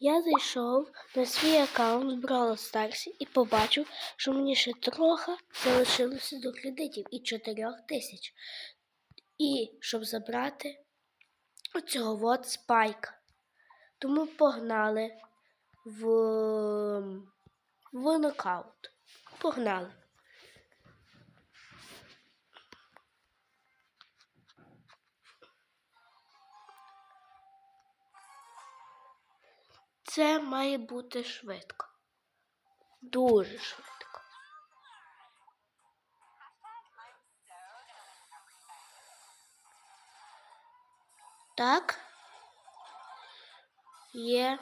Я зайшов на свій аккаунт в Brawl Stars і побачив, що мені ще трохи залишилося до кредитів і 4 тисяч. І щоб забрати оцього от спайка. Тому погнали в, в нокаут. Погнали. Це має бути швидко. Дуже швидко. Так. Є.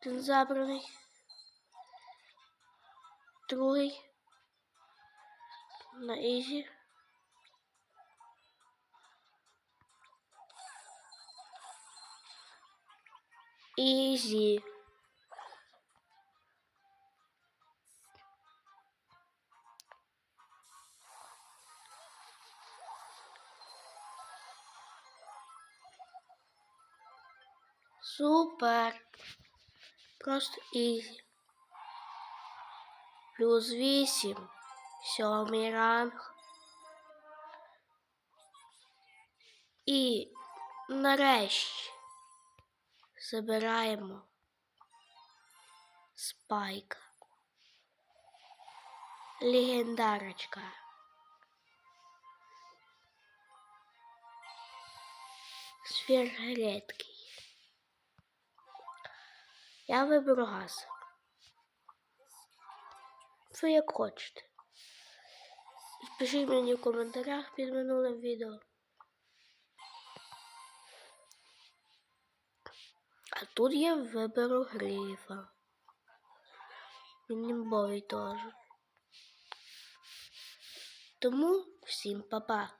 Один забраний. Другий. На ізі. Ізі. Супер. Просто ізі. Плюс вісім. Сьомий ранг. І нарешті Забираємо спайка. Легендарочка. Сверхредкий. Я виберу газ. Ви як хочете. Пишіть мені в коментарях під минулим відео. А тут я виберу гріфа. Він імбовий теж. Тому всім па-па.